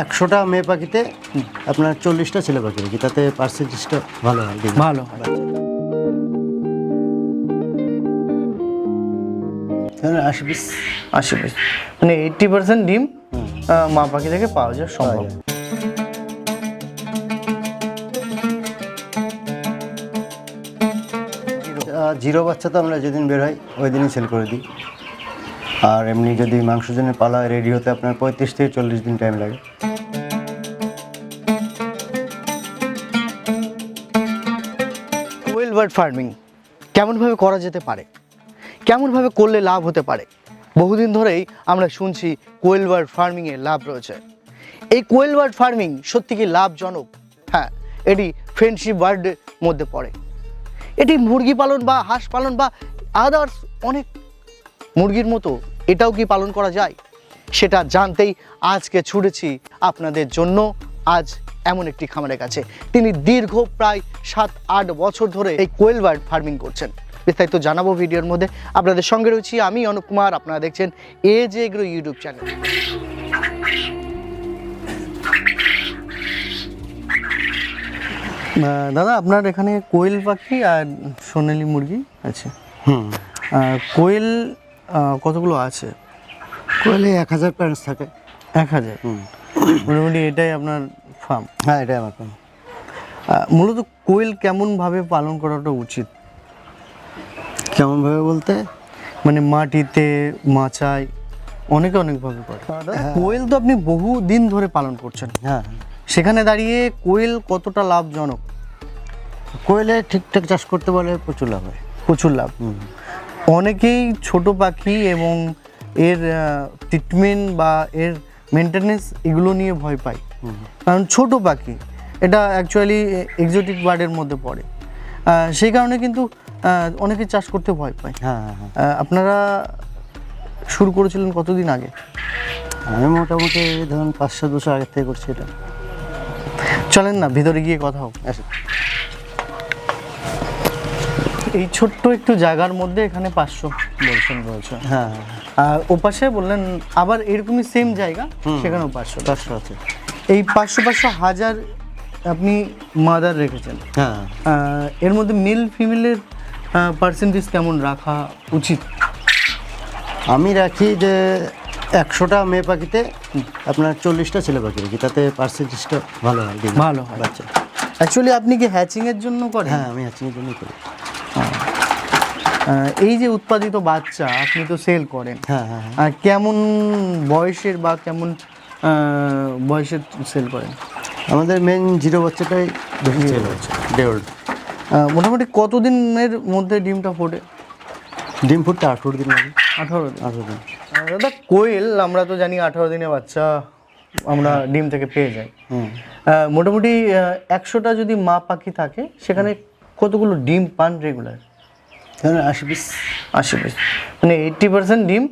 একশোটা মেয়ে পাখিতে আপনার চল্লিশটা ছেলে পাখি রাখি তাতে পার্সেন্টেজটা ভালো হয় ভালো হয়। আশি পিস আশি পিস মানে এইটটি পার্সেন্ট ডিম মা পাখি থেকে পাওয়া যায়। সম্ভব জিরো বাচ্চা তো আমরা যেদিন বের হয় ওই দিনই সেল করে দিই। আর এমনি যদি মাংস জন্য পালা রেডি হতে আপনার পঁয়ত্রিশ থেকে চল্লিশ দিন টাইম লাগে। কোয়েল বার্ড ফার্মিং কেমনভাবে করা যেতে পারে? কেমনভাবে করলে লাভ হতে পারে? বহুদিন ধরেই আমরা শুনছি কোয়েল বার্ড ফার্মিংয়ে লাভ রয়েছে। এই কোয়েল বার্ড ফার্মিং সত্যি কি লাভজনক? হ্যাঁ এটি ফ্রেন্ডশিপ বার্ডের মধ্যে পড়ে। এটি মুরগি পালন বা হাঁস পালন বা আদার্স অনেক মুরগির মতো এটাও কি পালন করা যায়? সেটা জানতেই আজকে ছুটেছি আপনাদের জন্য। আজ এমন একটি খামারের কাছে। তিনি দীর্ঘ প্রায় সাত আট বছর ধরে এই কোয়েল বার্ড ফার্মিং করছেন। বিস্তারিত জানাব ভিডিওর মধ্যে। আপনাদের সঙ্গে রয়েছি আমি অনুপ কুমার। আপনারা দেখছেন এ যে এগ্রো ইউটিউব চ্যানেল। দাদা আপনার এখানে কোয়েল পাখি আর সোনালি মুরগি আছে। হুম। আর কোয়েল কতগুলো আছে? কোয়েলে এক হাজার প্যারেন্টস থাকে। এক হাজার। মোটামুটি এটাই আপনার ফার্ম হ্যাঁ এটাই আমার কাম। মূলত কোয়েল কেমনভাবে পালন করাটা উচিত? কেমনভাবে বলতে? মানে মাটিতে মাচায় অনেকে অনেকভাবে করে। কোয়েল তো আপনি বহু দিন ধরে পালন করছেন। হ্যাঁ। সেখানে দাঁড়িয়ে কোয়েল কতটা লাভজনক? কোয়েলে ঠিকঠাক চাষ করতে পারলে প্রচুর লাভ হয়। প্রচুর লাভ। অনেকেই ছোট পাখি এবং এর ট্রিটমেন্ট বা এর মেনটেনেন্স এগুলো নিয়ে ভয় পায়। কারণ ছোট পাখি এটা অ্যাকচুয়ালি এক্সোটিক বার্ডের মধ্যে পড়ে। সেই কারণে কিন্তু অনেকে চাষ করতে ভয় পায়। হ্যাঁ হ্যাঁ হ্যাঁ। আপনারা শুরু করেছিলেন কতদিন আগে? আমি মোটামুটি ধরুন পাঁচশো দুশো আগের থেকে করছি এটা। চলেন না ভিতরে গিয়ে কথা হোক। এই ছোট্ট একটু জায়গার মধ্যে এখানে পাঁচশো বলছেন বলছেন হ্যাঁ আর ওপাশে বললেন আবার এরকমই সেম জায়গা সেখানেও পাঁচশো। পাঁচশো আছে। এই পাঁচশো পাঁচশো হাজার আপনি মাদার রেখেছেন। হ্যাঁ। এর মধ্যে মেল ফিমেলের পার্সেন্টেজ কেমন রাখা উচিত? আমি রাখি যে একশোটা মেয়ে পাখিতে আপনার চল্লিশটা ছেলে পাখি রাখি তাতে পার্সেন্টেজটা ভালো হয়। ভালো হয়। বাচ্চা। অ্যাকচুয়ালি আপনি কি হ্যাচিংয়ের জন্য করেন? হ্যাঁ আমি হ্যাচিংয়ের জন্যই করি। এই যে উৎপাদিত বাচ্চা আপনি তো সেল করেন হ্যাঁ হ্যাঁ হ্যাঁ। কেমন বয়সের বা কেমন আহ, বয়সের সেল করেন? আমাদের মেন জিরো বাচ্চাটাই বেশি সেল হচ্ছে আহ, মোটামুটি কতদিনের মধ্যে ডিমটা ফোটে? ডিম ফুটতে আঠেরো দিন লাগে। আঠারো দিন। আঠেরো দিন। দাদা কোয়েল আমরা তো জানি আঠারো দিনে বাচ্চা আমরা ডিম থেকে পেয়ে যাই। মোটামুটি একশোটা যদি মা পাখি থাকে সেখানে কতগুলো ডিম পান রেগুলার ধরেন আশি পিস আশি পিস মানে এইটটি পার্সেন্ট ডিম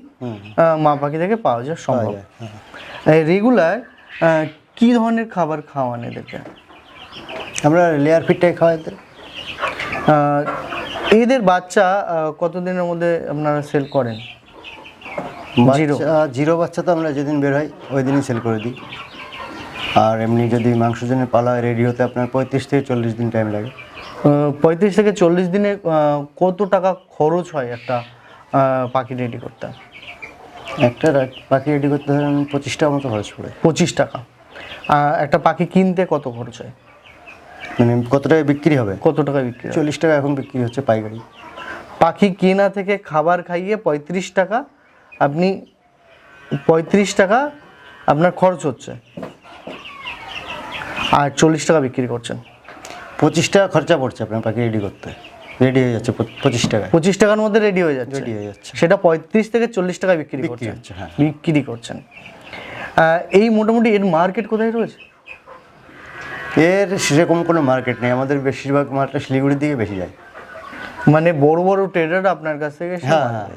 মা পাখি থেকে পাওয়া যায় সম্ভব। যায় হ্যাঁ। রেগুলার কি ধরনের খাবার খাওয়ান এদেরকে? আমরা লেয়ার ফিটটাই খাওয়াই এদের। বাচ্চা কতদিনের মধ্যে আপনারা সেল করেন? জিরো বাচ্চা জিরো বাচ্চা তো আমরা যেদিন বের হয় ওই দিনই সেল করে দিই। আর এমনি যদি মাংস জন্য পালা রেডি হতে আপনার পঁয়ত্রিশ থেকে চল্লিশ দিন টাইম লাগে। পঁয়ত্রিশ থেকে চল্লিশ দিনে কত টাকা খরচ হয় একটা পাখি রেডি করতে? একটা পাখি রেডি করতে ধরেন পঁচিশ টাকা মতো খরচ পড়ে। পঁচিশ টাকা। একটা পাখি কিনতে কত খরচ হয়? মানে কত টাকায় বিক্রি হবে? কত টাকা বিক্রি চল্লিশ টাকা এখন বিক্রি হচ্ছে পাইকারি। পাখি কেনা থেকে খাবার খাইয়ে পঁয়ত্রিশ টাকা আপনি পঁয়ত্রিশ টাকা আপনার খরচ হচ্ছে। আর চল্লিশ টাকা বিক্রি করছেন। পঁচিশ টাকা খরচা পড়ছে আপনার পাখি রেডি করতে। রেডি হয়ে যাচ্ছে পঁচিশ টাকা পঁচিশ টাকার মধ্যে রেডি হয়ে যাচ্ছে। রেডি হয়ে যাচ্ছে। সেটা পঁয়ত্রিশ থেকে চল্লিশ টাকা বিক্রি বিক্রি করছেন। হ্যাঁ। বিক্রি করছেন। এই মোটামুটি এর মার্কেট কোথায় রয়েছে? এর সেরকম কোনো মার্কেট নেই। আমাদের বেশিরভাগ মার্কেট শিলিগুড়ির দিকে বেশি যায়। মানে বড় বড় ট্রেডার আপনার কাছ থেকে হ্যাঁ হ্যাঁ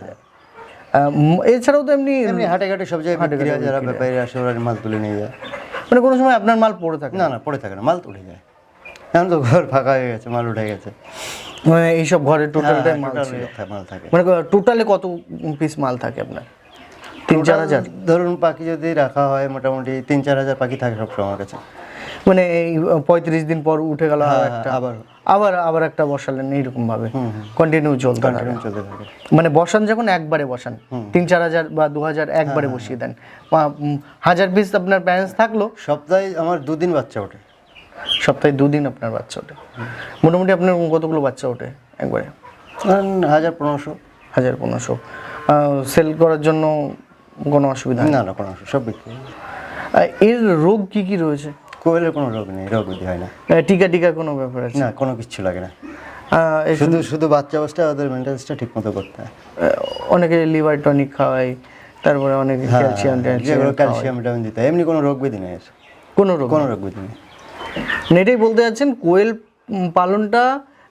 এছাড়াও তো এমনি এমনি হাটে ঘাটে সব জায়গায় যারা ব্যাপারী আসে ওরা মাল তুলে নিয়ে যায়। মানে কোনো সময় আপনার মাল পড়ে থাকে না না পড়ে থাকে না মাল উঠে যায়। এখন তো ঘর ফাঁকা হয়ে গেছে মাল উঠে গেছে। মানে এইসব ঘরে টোটালটাই হ্যাঁ, মাল মাল থাকে মানে টোটালে কত পিস মাল থাকে আপনার? তিন চার হাজার? ধরুন পাখি যদি রাখা হয় মোটামুটি তিন চার হাজার পাখি থাকে সবসময় আমার কাছে। মানে এই পঁয়ত্রিশ দিন পর উঠে গেল হ্যাঁ, একটা আবার আবার আবার একটা বসালেন এইরকম ভাবে কন্টিনিউ চলতে চলতে থাকে। মানে বসান যখন একবারে বসান। তিন চার হাজার বা দু হাজার একবারে বসিয়ে দেন। হাজার পিস আপনার প্যারেন্টস থাকল? সপ্তাহে আমার দুদিন বাচ্চা ওঠে। সপ্তাহে দুদিন আপনার বাচ্চা ওঠে। মোটামুটি আপনার কতগুলো বাচ্চা ওঠে একবারে? হাজার পনেরোশো। হাজার পনেরোশো। সেল করার জন্য কোনো অসুবিধা না না পনেরোশো সব বিক্রি। এর রোগ কি কি রয়েছে? কোয়েলের কোনো রোগ নেই রোগ ব্যাধি হয় না। টিকা টিকা কোনো ব্যাপার আছে? না কোনো কিছু লাগে না। শুধু শুধু বাচ্চা অবস্থা ওদের মেনটেন্সটা ঠিক মতো করতে হয়। অনেকে লিভার টনিক খাওয়ায় তারপরে অনেকে ক্যালসিয়াম যেগুলো ট্যালসিয়াম ক্যালসিয়াম ভিটামিন দিতে হয় এমনি কোনো রোগ ব্যাধি নেই। কোনো রোগ কোনো রোগ ব্যাধি নেই। নেটেই বলতে যাচ্ছেন কোয়েল পালনটা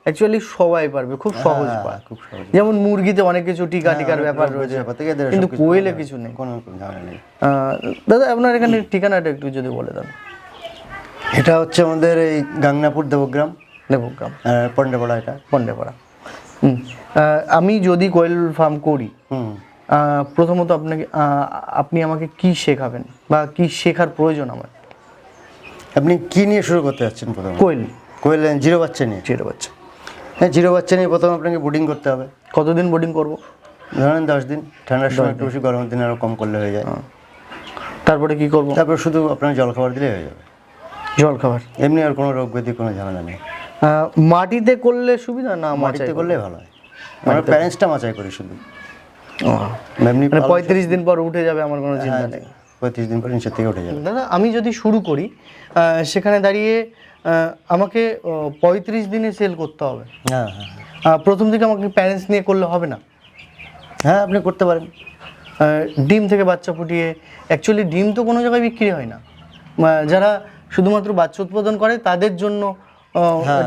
অ্যাকচুয়ালি সবাই পারবে খুব সহজ হ্যাঁ, পায় খুব সহজ। যেমন মুরগিতে অনেক কিছু টিকা টিকার ব্যাপার রয়েছে কিন্তু কোয়েলে কিছু নেই। কোনো দাদা আপনার এখানে ঠিকানাটা একটু যদি বলে দেন। এটা হচ্ছে আমাদের এই গাংনাপুর দেবগ্রাম। দেবগ্রাম। পন্ডেপাড়া এটা। পন্ডেপাড়া হুম। আমি যদি কোয়েল ফার্ম করি প্রথমত আপনাকে আপনি আমাকে কি শেখাবেন বা কি শেখার প্রয়োজন আমার? আপনি কি নিয়ে শুরু করতে যাচ্ছেন প্রথমে? কোয়েল। কোয়েল জিরো বাচ্চা নিয়ে? জিরো বাচ্চা। হ্যাঁ জিরো বাচ্চা নিয়ে প্রথমে আপনাকে বোর্ডিং করতে হবে। কতদিন বোর্ডিং করব? ধরেন দশ দিন। ঠান্ডার সময় একটু বেশি গরমের দিন আরও কম করলে হয়ে যায়। তারপরে কি করব? তারপরে শুধু আপনার জল খাবার দিলে হয়ে যাবে। জল খাবার। এমনি আর কোনো রোগ ব্যাধি কোনো ঝামেলা নেই। মাটিতে করলে সুবিধা না মাটিতে করলে? ভালো হয়। আমরা প্যারেন্টসটা মাচাই করি শুধু। এমনি মানে পঁয়ত্রিশ দিন পর উঠে যাবে আমার কোনো চিন্তা নেই। পঁয়ত্রিশ দিন পর নিচের থেকে উঠে যাবে। দাদা আমি যদি শুরু করি সেখানে দাঁড়িয়ে আমাকে পঁয়ত্রিশ দিনে সেল করতে হবে। হ্যাঁ হ্যাঁ হ্যাঁ। প্রথম থেকে আমাকে প্যারেন্টস নিয়ে করলে হবে না? হ্যাঁ আপনি করতে পারেন। ডিম থেকে বাচ্চা ফুটিয়ে অ্যাকচুয়ালি ডিম তো কোনো জায়গায় বিক্রি হয় না। যারা শুধুমাত্র বাচ্চা উৎপাদন করে তাদের জন্য হ্যাঁ।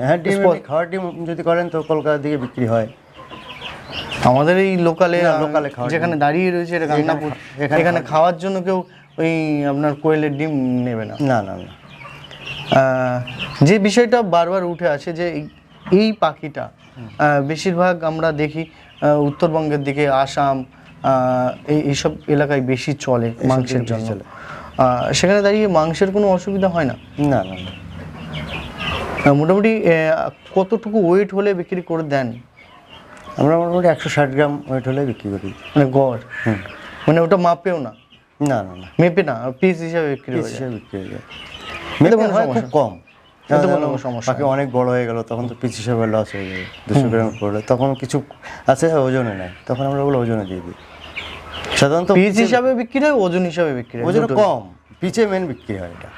হ্যাঁ ডিম খাওয়ার ডিম যদি করেন তো কলকাতার দিকে বিক্রি হয়। আমাদের এই লোকালে লোকালে যেখানে দাঁড়িয়ে রয়েছে এটা গান্নাপুর এখানে খাওয়ার জন্য কেউ ওই আপনার কোয়েলের ডিম নেবে না। না না না। যে বিষয়টা বারবার উঠে আসে যে এই- পাখিটা বেশিরভাগ আমরা দেখি উত্তরবঙ্গের দিকে আসাম এই এইসব এলাকায় বেশি চলে মাংসের জন্য। সেখানে দাঁড়িয়ে মাংসের কোনো অসুবিধা হয় না? না না মোটামুটি কতটুকু ওয়েট হলে বিক্রি করে দেন? আমরা মোটামুটি একশো ষাট গ্রাম ওয়েট হলে বিক্রি করি। মানে গড়? হুম। মানে ওটা মাপেও না? না না না। মেপে না পিস হিসাবে বিক্রি হয়ে হিসেবে বিক্রি হয়ে যায়। মেপে কোনো হয় খুব সমস্যা কম সমস্যা পাখি অনেক বড় হয়ে গেল তখন তো পিস হিসাবে লস হয়ে যাবে। দুশো গ্রাম পড়লে তখন কিছু আছে ওজনে নেয়। তখন আমরা ওগুলো ওজনে দিয়ে দিই। সাধারণত পিচ হিসাবে বিক্রি হয় ওজন হিসাবে বিক্রি হয় ওজন কম পিচে মেন বিক্রি হয় এটা।